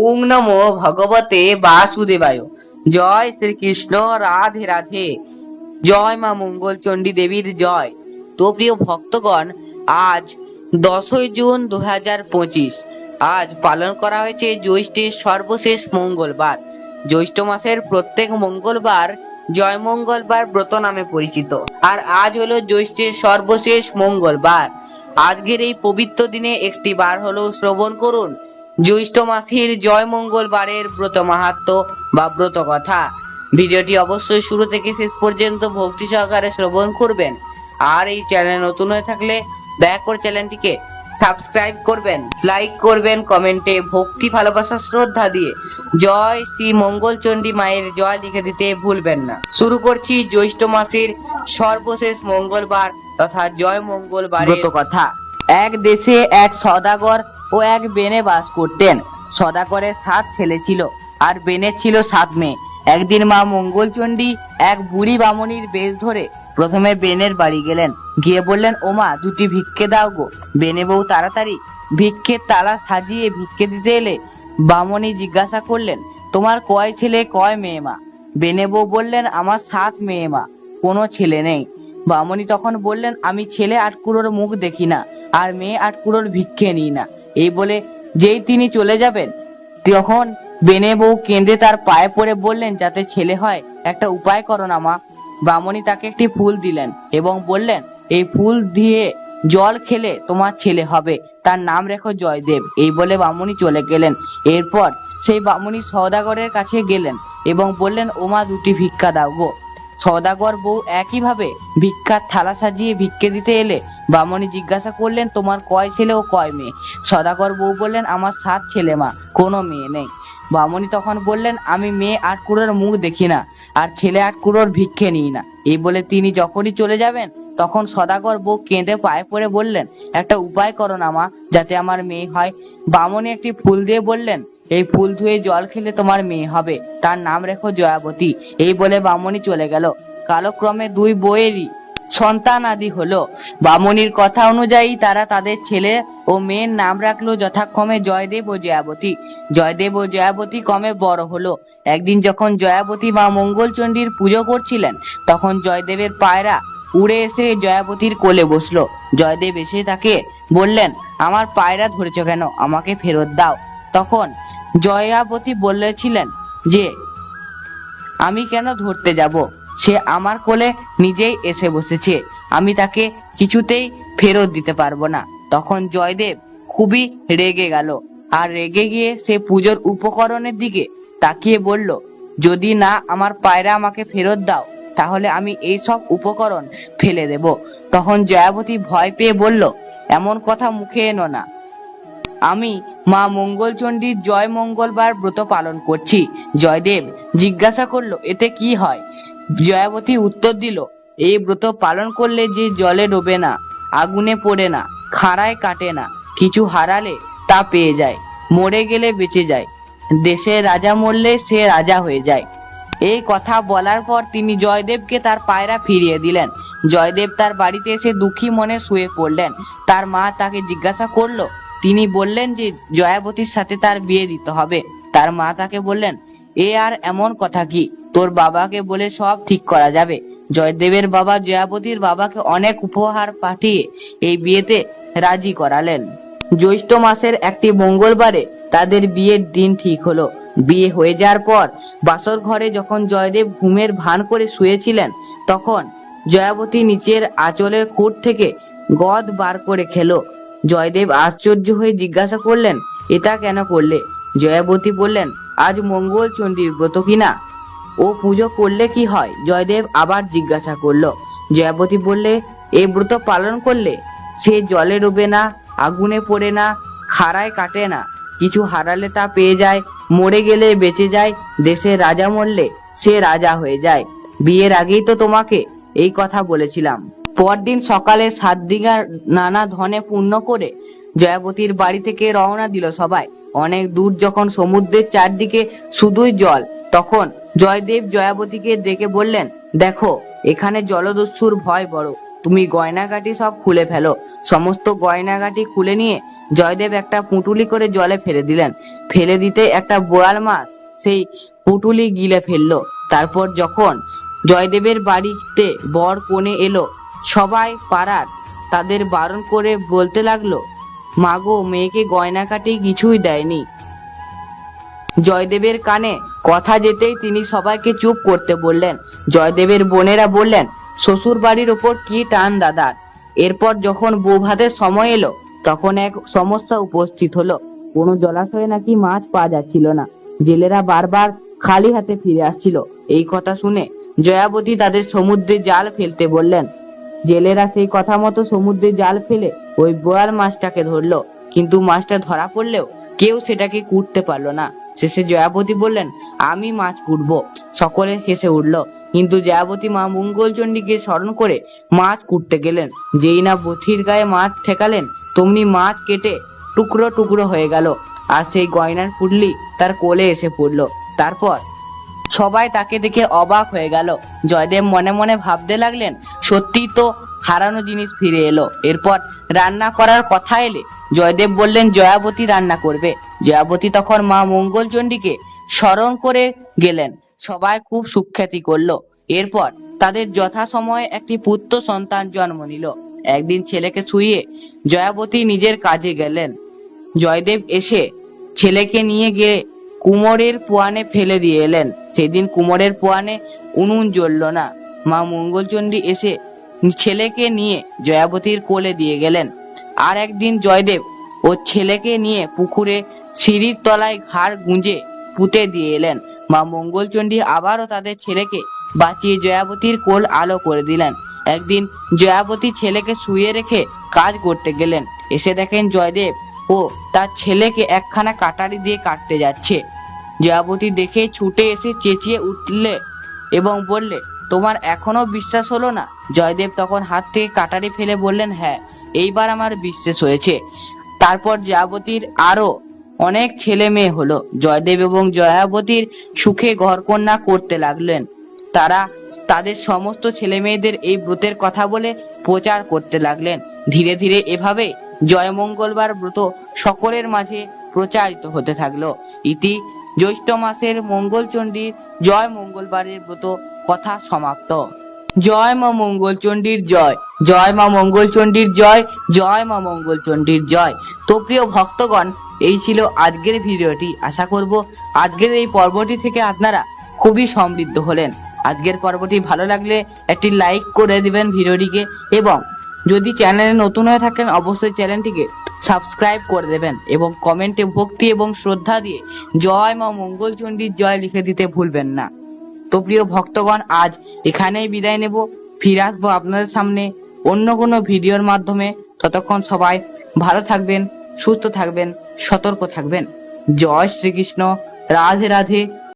ওং নমো ভগবতে বাসুদেবায়। জয় শ্রীকৃষ্ণ, রাধে রাধে। জয় মা মঙ্গল চণ্ডী দেবীর জয়। তো প্রিয় ভক্তগণ, আজ দশই জুন দু আজ পালন করা হয়েছে জ্যৈষ্ঠের সর্বশেষ মঙ্গলবার। জ্যৈষ্ঠ মাসের প্রত্যেক মঙ্গলবার জয় মঙ্গলবার ব্রত নামে পরিচিত। আর আজ হলো জ্যৈষ্ঠের সর্বশেষ মঙ্গলবার। আজকের এই পবিত্র দিনে একটি বার হলো শ্রবণ করুন। জ্যৈষ্ঠ মাসের জয় মঙ্গলবারের ব্রত মাহাত্ম বা ব্রত কথা। ভিডিওটি অবশ্যই শুরু থেকে শেষ পর্যন্ত ভক্তি সহকারে শ্রবণ করবেন। আর এই চ্যানেল নতুন হয়ে থাকলে দয়া করে চ্যানেলটিকে সাবস্ক্রাইব করবেন লাইক করবেন কমেন্টে ভক্তি ভালোবাসা শ্রদ্ধা দিয়ে জয় শ্রী মঙ্গলচণ্ডী মায়ের জয় লিখে দিতে ভুলবেন না। শুরু করছি জ্যৈষ্ঠ মাসের সর্বশেষ মঙ্গলবার তথা জয় মঙ্গলবার ব্রত কথা। এক দেশে এক সদাগর ও এক বেনে বাস করতেন। সদাগরের সাত ছেলে ছিল, আর বেনের ছিল সাত মেয়ে। একদিন মা মঙ্গলচণ্ডী এক বুড়ি বামুনির বেশ ধরে প্রথমে বেনের বাড়ি গেলেন। গিয়ে বললেন ওমা দুটি ভিক্ষে দাও গো। বেনে বউ তাড়াতাড়ি ভিক্ষের তালা সাজিয়ে ভিক্ষে দিতে এলে বামনি জিজ্ঞাসা করলেন, তোমার কয় ছেলে, কয় মেয়ে মা? বেনে বউ বললেন, আমার সাত মেয়ে মা, কোনো ছেলে নেই। বামনি তখন বললেন, আমি ছেলে আটকুড়োর মুখ দেখি না, আর মেয়ে আটকুড়োর ভিক্ষে নিই না। এই বলে যেই তিনি চলে যাবেন, তখন বেনে বউ কেঁদে তার পায়ে পড়ে বললেন, যাতে ছেলে হয়, একটা উপায় করো না মা। ব্রাহ্মণী তাকে একটি ফুল দিলেন এবং বললেন, এই ফুল দিয়ে জল খেলে তোমার ছেলে হবে, তার নাম রেখো জয়দেব। এই বলে বামুনি চলে গেলেন। এরপর সেই বামুনি সওদাগরের কাছে গেলেন এবং বললেন ওমা দুটি ভিক্ষা দাও গো। সওদাগর বউ একইভাবে ভিক্ষার থালা সাজিয়ে ভিক্ষে দিতে এলে বামনি জিজ্ঞাসা করলেন, তোমার কয় ছেলে ও কয় মেয়ে? সদাগর বউ বললেন, আমার সাত ছেলে মা, কোনো মেয়ে নেই। বামনি তখন বললেন, আমি মেয়ে আট কুড়োর মুখ দেখি না, আর ছেলে আট কুড়োর ভিক্ষে নিই না। এই বলে তিনি যখনই চলে যাবেন, তখন সদাগর বউ কেঁদে পায়ে পড়ে বললেন, একটা উপায় করো না মা, যাতে আমার মেয়ে হয়। বামনি একটি ফুল দিয়ে বললেন, এই ফুল ধুয়ে জল খেলে তোমার মেয়ে হবে। তার নাম রেখো জয়াবতী। এই বলে বামনি চলে গেল। কালক্রমে দুই বইয়েরই সন্তান আদি হলো। বামনির কথা অনুযায়ী তারা তাদের ছেলে ও মেয়ের নাম রাখল যথাক্রমে জয়দেব ও জয়াবতী। জয়দেব ও জয়াবতী কমে বড় হলো। একদিন যখন জয়াবতী বা মঙ্গলচণ্ডীর পুজো করছিলেন, তখন জয়দেবের পায়রা উড়ে এসে জয়াবতীর কোলে বসল। জয়দেব এসে তাকে বললেন, আমার পায়রা ধরেছ কেন? আমাকে ফেরত দাও। তখন জয়াবতী বলেছিলেন যে, আমি কেন ধরতে যাব? সে আমার কোলে নিজেই এসে বসেছে। আমি তাকে কিছুতেই ফেরত দিতে পারব না। তখন জয়দেব খুবই রেগে গেল। আর রেগে গিয়ে সে পুজোর উপকরণের দিকে তাকিয়ে বলল, যদি না আমার পায়রা আমাকে ফেরত দাও, তাহলে আমি এই সব উপকরণ ফেলে দেব। তখন জয়াবতী ভয় পেয়ে বলল, এমন কথা মুখে এনো না। আমি মা মঙ্গলচণ্ডীর জয় মঙ্গলবার ব্রত পালন করছি। জয়দেব জিজ্ঞাসা করল, এতে কি হয়? জয়াবতী উত্তর দিল, এই ব্রত পালন করলে যে জলে ডোবে না, আগুনে পড়ে না, খাড়ায় কাটে না, কিছু হারালে তা পেয়ে যায়, মরে গেলে বেঁচে যায়, দেশের রাজা মরলে সে রাজা হয়ে যায়। এই কথা বলার পর তিনি জয়দেবকে তার পায়রা ফিরিয়ে দিলেন। জয়দেব তার বাড়িতে এসে দুঃখী মনে শুয়ে পড়লেন। তার মা তাকে জিজ্ঞাসা করল, তিনি বললেন যে জয়াবতীর সাথে তার বিয়ে দিতে হবে। তার মা তাকে বললেন এ আর এমন কথা কি? তোর বাবাকে বলে সব ঠিক করা যাবে। জয়দেবের বাবা জয়াবতীর বাবাকে অনেক উপহার পাঠিয়ে এই বিয়েতে রাজি করালেন। জ্যৈষ্ঠ মাসের একটি মঙ্গলবারে তাদের বিয়ের দিন ঠিক হলো। বিয়ে হয়ে যাওয়ার পর বাসর ঘরে যখন জয়দেব ঘুমের ভান করে শুয়েছিলেন, তখন জয়াবতী নিচের আঁচলের খুঁট থেকে গদ বার করে খেলো। জয়দেব আশ্চর্য হয়ে জিজ্ঞাসা করলেন, এটা কেন করলে? জয়াবতী বললেন আজ মঙ্গল চণ্ডীর ব্রত কিনা? ও পুজো করলে কি হয়? জয়দেব আবার জিজ্ঞাসা করল, জয়াবতী বললে এই ব্রত পালন করলে? সে জলে ডোবে না, আগুনে পড়ে না, খাড়ায় কাটে না। কিছু হারালে তা পেয়ে যায়, মরে গেলে বেঁচে যায় দেশের রাজা মরলে সে রাজা হয়ে যায়। বিয়ের আগেই তো তোমাকে এই কথা বলেছিলাম। পরদিন সকালে সাত দিঘার নানা ধনে পূর্ণ করে জয়াবতীর বাড়ি থেকে রওনা দিল সবাই। অনেক দূর যখন সমুদ্রের চারদিকে শুধুই জল, তখন জয়দেব জয়াবতীকে ডেকে বললেন, দেখো, এখানে জলদস্যুর ভয় বড়। তুমি গয়নাগাটি সব খুলে ফেলো। সমস্ত গয়নাগাটি খুলে নিয়ে জয়দেব একটা পুঁটুলি করে জলে ফেলে দিলেন। ফেলে দিতে একটা বোয়াল মাছ সেই পুঁটুলি গিলে ফেলল। তারপর যখন জয়দেবের বাড়িতে বর কোণে এলো, সবাই পাড়ার তাদের বারণ করে বলতে লাগল মাগো, মেয়েকে গয়না কাটি কিছুই দেয়নি। জয়দেবের কানে কথা যেতেই তিনি সবাইকে চুপ করতে বললেন। জয়দেবের বোনেরা বললেন শ্বশুর বাড়ির ওপর কি টান দাদার এরপর যখন বৌভাতের সময় এলো, তখন এক সমস্যা উপস্থিত হলো। কোনো জলাশয়ে নাকি মাছ পাওয়া যাচ্ছিল না। জেলেরা বারবার খালি হাতে ফিরে আসছিল। এই কথা শুনে জয়াবতী তাদের সমুদ্রে জাল ফেলতে বললেন, জেলেরা সেই কথা মতো সমুদ্রে জাল ফেলে ওই বোয়াল মাছটাকে ধরলো, কিন্তু মাছটা ধরা পড়লেও কেউ সেটাকে কুটতে পারল না। শেষে জয়াবতী বললেন, আমি মাছ কুটবো। সকলে হেসে উঠল। কিন্তু জয়াবতী মা মঙ্গলচণ্ডীকে স্মরণ করে মাছ কুটতে গেলেন। যেই না বথির গায়ে মাছ ঠেকালেন, তেমনি মাছ কেটে টুকরো টুকরো হয়ে গেল। আর সেই গয়নার পুডলি তার কোলে এসে পড়ল। তারপর সবাই তাকে দেখে অবাক হয়ে গেল। জয়দেব মনে মনে ভাবতে লাগলেন সত্যি তো হারানো জিনিস ফিরে এলো। এরপর রান্না করার কথা এলে জয়দেব বললেন, জয়াবতী রান্না করবে। জয়াবতী তখন মা মঙ্গলচণ্ডীকে স্মরণ করে গেলেন। সবাই খুব সুখ্যাতি করল। এরপর তাদের যথাসময়ে একটি পুত্র সন্তান জন্ম নিল। একদিন ছেলেকে শুইয়ে জয়াবতী নিজের কাজে গেলেন। জয়দেব এসে ছেলেকে নিয়ে গিয়ে কুমোরের পোয়ানে ফেলে দিয়ে এলেন। সেদিন কুমোরের পোয়ানে উনুন জ্বলল না। মা মঙ্গলচণ্ডী এসে ছেলেকে নিয়ে জয়াবতীর কোলে দিয়ে গেলেন। আর একদিন জয়দেব ও ছেলেকে নিয়ে পুকুরে সিঁড়ির তলায় ঘাড় গুঁজে পুঁতে দিয়ে এলেন। মা মঙ্গলচণ্ডী আবারও তাদের ছেলেকে বাঁচিয়ে জয়াবতীর কোল আলো করে দিলেন। একদিন জয়াবতী ছেলেকে শুয়ে রেখে কাজ করতে গেলেন। এসে দেখেন জয়দেব ও তার ছেলেকে একখানা কাটারি দিয়ে কাটতে যাচ্ছে। জয়াবতী দেখে ছুটে এসে চেঁচিয়ে উঠলে এবং বললে তোমার এখনও বিশ্বাস হলো না? জয়দেব তখন হাত থেকে কাটারি ফেলে বললেন হ্যাঁ এইবার আমার বিশ্বাস হয়েছে। তারপর জয়াবতীর আরও অনেক ছেলে মেয়ে হলো। জয়দেব এবং জয়াবতীর সুখে ঘরকন্যা করতে লাগলেন। তারা তাদের সমস্ত ছেলে মেয়েদের এই ব্রতের কথা বলে প্রচার করতে লাগলেন। ধীরে ধীরে এভাবে জয় মঙ্গলবার ব্রত সকলের মাঝে প্রচারিত হতে থাকল। ইতি জ্যৈষ্ঠ মাসের মঙ্গলচণ্ডীর জয় মঙ্গলবারের ব্রত কথা সমাপ্ত। জয় মা মঙ্গলচণ্ডীর জয় জয় মা মঙ্গলচণ্ডীর জয় জয় মা মঙ্গলচণ্ডীর জয়। তো প্রিয় ভক্তগণ, এই ছিল আজকের ভিডিওটি। আশা করব আজকের এই পর্বটি থেকে আপনারা খুবই সমৃদ্ধ হলেন। আজকের পর্বটি ভালো লাগলে একটি লাইক করে দিবেন ভিডিওটিকে এবং যদি চ্যানেলে নতুন হয়ে থাকেন, অবশ্যই চ্যানেলটিকে সাবস্ক্রাইব করে দেবেন এবং কমেন্টে ভক্তি এবং শ্রদ্ধা দিয়ে জয় মা মঙ্গলচণ্ডীর জয় লিখে দিতে ভুলবেন না। তো প্রিয় ভক্তগণ, আজ এখানেই বিদায় নেব। ফিরে আসব আপনাদের সামনে অন্য কোনো ভিডিওর মাধ্যমে। ততক্ষণ সবাই ভালো থাকবেন, সুস্থ থাকবেন, সতর্ক থাকবেন। জয় শ্রীকৃষ্ণ। রাধে রাধে।